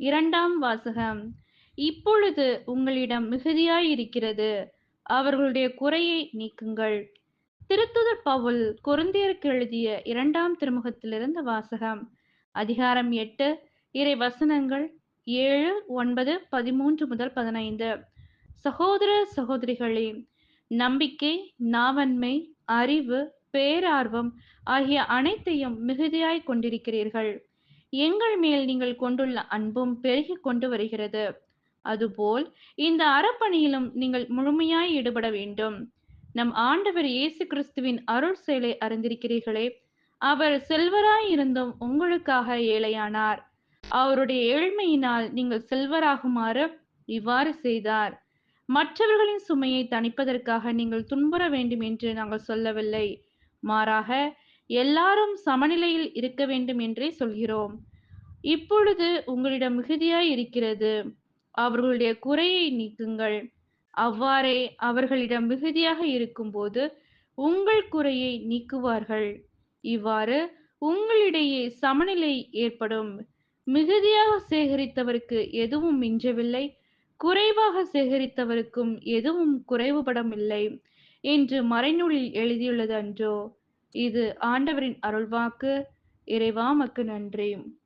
இரண்டாம் வாசகம். இப்பொழுது உங்களிடம் மிகுதியாயிருக்கிறது. அவர்களுடைய குறையை நீக்குங்கள். திருத்துதர் பவுல் குருந்தியருக்கு எழுதிய இரண்டாம் திருமுகத்திலிருந்து வாசகம். அதிகாரம் எட்டு இறை வசனங்கள் ஏழு ஒன்பது பதிமூன்று முதல் பதினைந்து. சகோதர சகோதரிகளே நம்பிக்கை நாவன்மை அறிவு பேரார்வம் ஆகிய அனைத்தையும் மிகுதியாய் கொண்டிருக்கிறீர்கள். எங்கள் மேல் நீங்கள் கொண்டுள்ள அன்பும் பெருகி கொண்டு வருகிறது. அதுபோல் இந்த அறப்பணியிலும் நீங்கள் முழுமையாய் ஈடுபட வேண்டும். நம் ஆண்டவர் இயேசு கிறிஸ்துவின் அருள் செயலை அறிந்திருக்கிறீர்களே அவர் செல்வராய் இருந்தும் உங்களுக்காக ஏழையானார். அவருடைய ஏழ்மையினால் நீங்கள் செல்வராகுமாறு இவ்வாறு செய்தார். மற்றவர்களின் சுமையை தணிப்பதற்காக நீங்கள் துன்புற வேண்டும் என்று நாங்கள் சொல்லவில்லை. மாறாக எல்லாரும் சமநிலையில் இருக்க வேண்டும் என்றே சொல்கிறோம். இப்பொழுது உங்களிடம் மிகுதியாய் இருக்கிறது. அவர்களுடைய குறையை நீக்குங்கள். அவ்வாறே அவர்களிடம் மிகுதியாக இருக்கும்போது உங்கள் குறையை நீக்குவார்கள். இவ்வாறு உங்களிடையே சமநிலை ஏற்படும். மிகுதியாக சேகரித்தவருக்கு எதுவும் மிஞ்சவில்லை. குறைவாக சேகரித்தவருக்கும் எதுவும் குறைவுபடமில்லை. என்று மறைநூலில் எழுதியுள்ளது அன்றோ இது ஆண்டவரின் அருள்வாக்கு. இறைவாமக்கு நன்றியும் நன்றி.